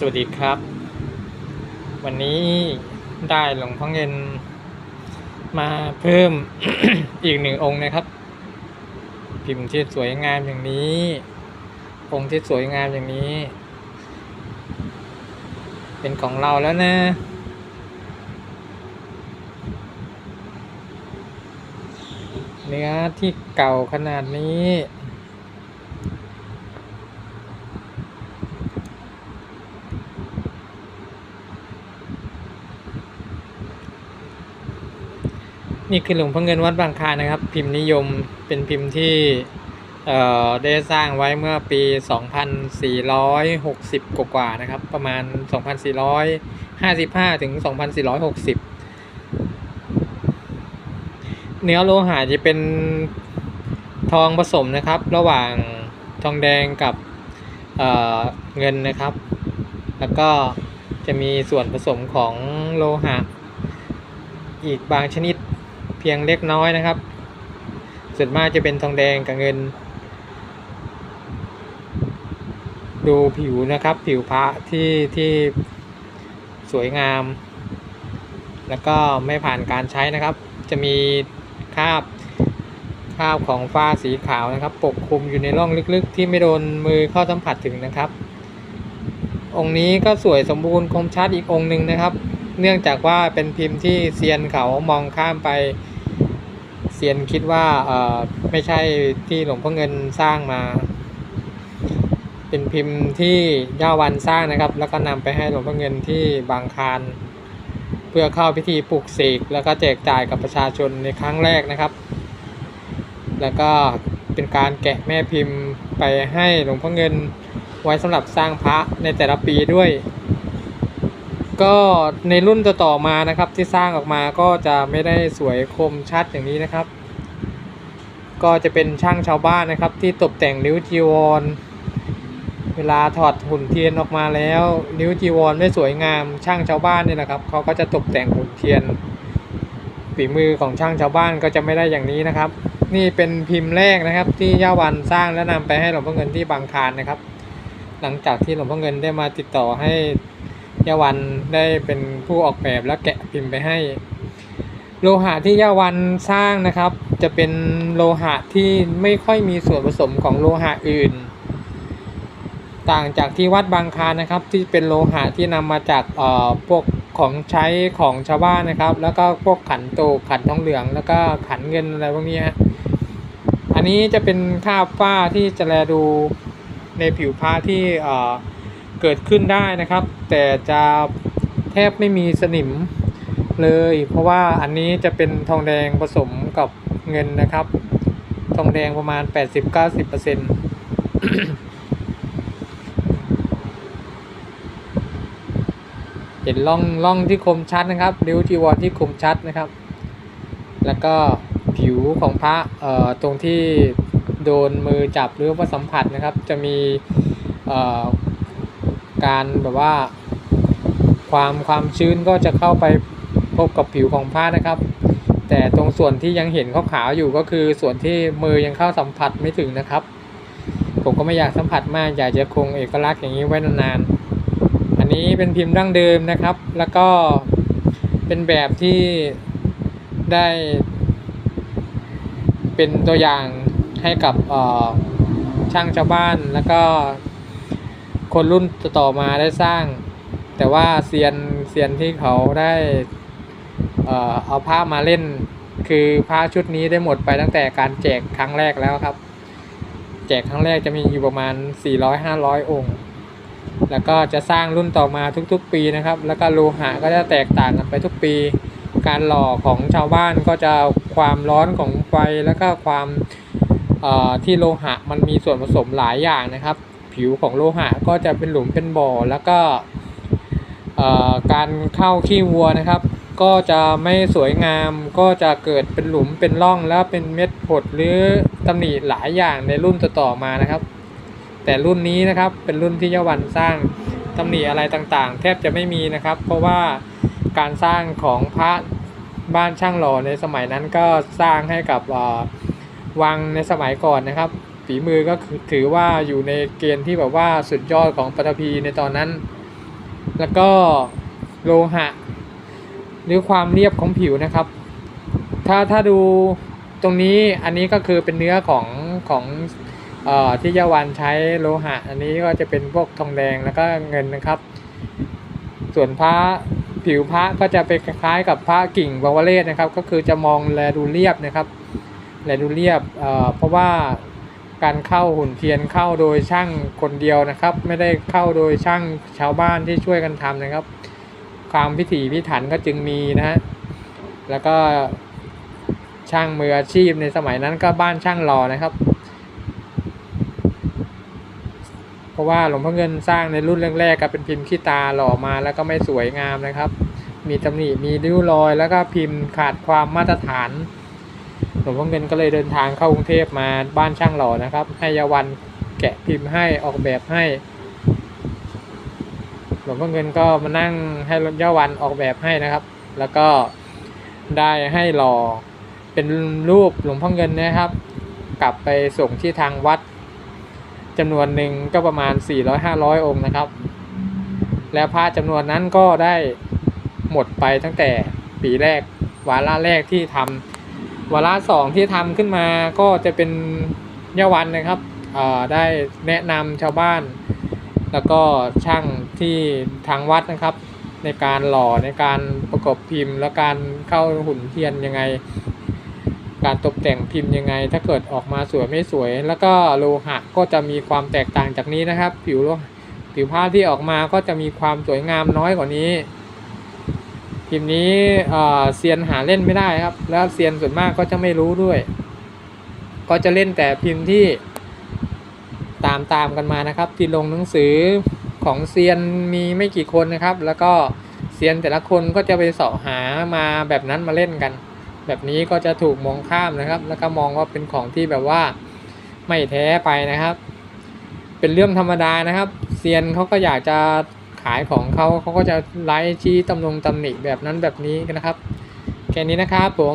สวัสดีครับ วันนี้ได้หลวงพ่อเงิน มาเพิ่มอีกหนึ่งองค์นะครับ พิมพ์ที่สวยงามอย่างนี้ องค์ที่สวยงามอย่างนี้ เป็นของเราแล้วนะ เนื้อที่เก่าขนาดนี้ นี่คือหลวงพ่อเงินวัดบางคานนะครับ พิมพ์นิยมเป็นพิมพ์ที่เอ่อได้สร้างไว้เมื่อปี 2460 กว่าๆนะครับ ประมาณ 2455 ถึง 2460 เนื้อโลหะจะเป็นทองผสมนะครับ ระหว่างทองแดงกับเอ่อเงินนะครับ แล้วก็จะมีส่วนผสมของโลหะ อีกบางชนิด พียงเล็กน้อยนะครับ ส่วนมากจะเป็นทองแดงกับเงิน ดูผิวนะครับ ผิวพระที่ที่สวยงาม แล้วก็ไม่ผ่านการใช้นะครับ จะมีคราบคราบของฝ้าสีขาวนะครับ ปกคลุมอยู่ในร่องลึกๆ ที่ไม่โดนมือเข้าสัมผัสถึงนะครับ องค์นี้ก็สวยสมบูรณ์คมชัดอีกองค์หนึ่งนะครับ เนื่องจากว่าเป็นพิมพ์ที่เซียนเขามองข้ามไป เซียนคิดว่าเอ่อไม่ใช่ที่หลวงพ่อเงินสร้างมา เป็นพิมพ์ที่ย่าวันสร้างนะครับ แล้วก็นำไปให้หลวงพ่อเงินที่บางคานเพื่อเข้าพิธีปลุกเสกแล้วก็แจกจ่ายกับประชาชนในครั้งแรกนะครับ แล้วก็เป็นการแกะแม่พิมพ์ไปให้หลวงพ่อเงินไว้สำหรับสร้างพระในแต่ละปีด้วย ก็ในรุ่นต่อๆมานะครับที่สร้างออกมาก็จะไม่ได้สวยคมชัดอย่างนี้นะครับ ก็จะเป็นช่างชาวบ้านนะครับ ที่ตกแต่งนิ้วจีวร เวลาถอดหุ่นเทียนออกมาแล้ว นิ้วจีวรไม่สวยงามช่างชาวบ้านเนี่ยนะครับเขาก็จะตกแต่งหุ่นเทียนฝีมือของช่างชาวบ้านก็จะไม่ได้อย่างนี้นะครับ นี่เป็นพิมพ์แรกนะครับที่ย่าวันสร้างและนำไปให้หลวงพ่อเงินที่บางคานนะครับ หลังจากที่หลวงพ่อเงินได้มาติดต่อให้ ยาวันได้เป็นผู้ออกแบบและแกะพิมพ์ไปให้ โลหะที่ยาวันสร้างนะครับ จะเป็นโลหะที่ไม่ค่อยมีส่วนผสมของโลหะอื่น ต่างจากที่วัดบางคานนะครับ ที่เป็นโลหะที่นำมาจากเอ่อพวกของใช้ของชาวบ้านนะครับ แล้วก็พวกขันโตขันทองเหลือง แล้วก็ขันเงินอะไรพวกนี้ฮะอันนี้จะเป็นคราบฝ้าที่จะแลดูในผิวผ้าที่เอ่อ เกิดขึ้นได้นะครับ แต่จะแทบไม่มีสนิมเลย เพราะว่าอันนี้จะเป็นทองแดงผสมกับเงินนะครับ ทองแดงประมาณ 80-90%เห็นร่องร่องที่คมชัดนะครับริ้วจีวรที่คมชัดนะครับ แล้วก็ผิวของพระเอ่อตรงที่โดนมือจับหรือว่าสัมผัสนะครับ จะมีเอ่อ การแบบว่า ความความชื้นก็จะเข้าไปพบกับผิวของผ้านะครับ แต่ตรงส่วนที่ยังเห็นขาวๆอยู่ก็คือส่วนที่มือยังเข้าสัมผัสไม่ถึงนะครับ ผมก็ไม่อยากสัมผัสมากอยากจะคงเอกลักษณ์อย่างนี้ไว้นานๆอันนี้เป็นพิมพ์ดั้งเดิมนะครับ แล้วก็เป็นแบบที่ได้ เป็นตัวอย่างให้กับช่างชาวบ้านแล้วก็ คนรุ่นต่อมาได้สร้าง แต่ว่าเซียนเซียนที่เขาได้เอ่อเอาผ้ามาเล่น คือผ้าชุดนี้ได้หมดไปตั้งแต่การแจกครั้งแรกแล้วครับ แจกครั้งแรกจะมีอยู่ประมาณ 400-500 องค์ แล้วก็จะสร้างรุ่นต่อมาทุกๆ ปีนะครับ แล้วก็โลหะก็จะแตกต่างกันไปทุกปี การหล่อของชาวบ้านก็จะความร้อนของไฟแล้วก็ความที่โลหะมันมีส่วนผสมหลายอย่างนะครับ ผิวของโลหะก็จะเป็นหลุมเป็นบ่อแล้วก็การเข้าขี้วัวนะครับ ก็จะไม่สวยงามก็จะเกิดเป็นหลุมเป็นร่องแล้วเป็นเม็ดผดหรือตำหนิหลายอย่างในรุ่นต่อๆมานะครับ แต่รุ่นนี้นะครับเป็นรุ่นที่ยาวันสร้างตำหนิอะไรต่างๆ แทบจะไม่มีนะครับ เพราะว่าการสร้างของพระบ้านช่างหล่อในสมัยนั้นก็สร้างให้กับวังในสมัยก่อนนะครับ ฝีมือก็คือถือว่าอยู่ในเกณฑ์ที่แบบว่าสุดยอดของปฐพีในตอนนั้น แล้วก็โลหะ หรือความเรียบของผิวนะครับ ถ้าถ้าดูตรงนี้อันนี้ก็คือเป็นเนื้อของของออที่ยาวันใช้โลหะ อันนี้ก็จะเป็นพวกทองแดงแล้วก็เงินนะครับ ส่วนพระผิวพระก็จะเป็นคล้ายกับพระกิ่งบาวเลศนะครับ ก็คือจะมองแลดูเรียบนะครับแลดูเรียบเเพราะว่า การเข้าหุ่นเทียนเข้าโดยช่างคนเดียวนะครับ ไม่ได้เข้าโดยช่างชาวบ้านที่ช่วยกันทำนะครับ ความพิถีพิถันก็จึงมีนะฮะแล้วก็ช่างมืออาชีพในสมัยนั้นก็บ้านช่างหล่อนะครับ เพราะว่าหลวงพ่อเงินสร้างในรุ่นแรกๆก็เป็นพิมพ์ขี้ตาหล่อมาแล้วก็ไม่สวยงามนะครับ มีตำหนิมีริ้วรอย แล้วก็พิมพ์ขาดความมาตรฐาน หลวงพ่อเงินก็เลยเดินทางเข้ากรุงเทพมาบ้านช่างหล่อนะครับ ให้ยาวันแกะพิมพ์ให้ออกแบบให้ หลวงพ่อเงินก็มานั่งให้ยาวันออกแบบให้นะครับ แล้วก็ได้ให้หล่อเป็นรูปหลวงพ่อเงินนะครับ กลับไปส่งที่ทางวัดจำนวนหนึ่งก็ประมาณ 400-500 องค์นะครับ แล้วพระจำนวนนั้นก็ได้หมดไปตั้งแต่ปีแรกวาระแรกที่ทำ วาระสองที่ทำขึ้นมาก็จะเป็นยาวันนะครับได้แนะนำชาวบ้าน แล้วก็ช่างที่ทางวัดนะครับ ในการหล่อในการประกอบพิมพ์ และการเข้าหุ่นเทียนยังไง การตกแต่งพิมพ์ยังไง ถ้าเกิดออกมาสวยไม่สวย แล้วก็โลหะก็จะมีความแตกต่างจากนี้นะครับ ผิวโลผิวผ้าที่ออกมาก็จะมีความสวยงามน้อยกว่านี้ พิมพ์นี้เอ่อเซียนหาเล่นไม่ได้ครับ แล้วเซียนส่วนมากก็จะไม่รู้ด้วย ก็จะเล่นแต่พิมพ์ที่ตามตามกันมานะครับ ที่ลงหนังสือของเซียนมีไม่กี่คนนะครับ แล้วก็เซียนแต่ละคนก็จะไปเสาะหามาแบบนั้นมาเล่นกัน แบบนี้ก็จะถูกมองข้ามนะครับ แล้วก็มองว่าเป็นของที่แบบว่าไม่แท้ไปนะครับ เป็นเรื่องธรรมดานะครับ เซียนเขาก็อยากจะ ขายของเขาเขาก็จะไลฟ์ชี้ตำลงตำหนิแบบนั้นแบบนี้กันนะครับ แค่นี้นะครับผม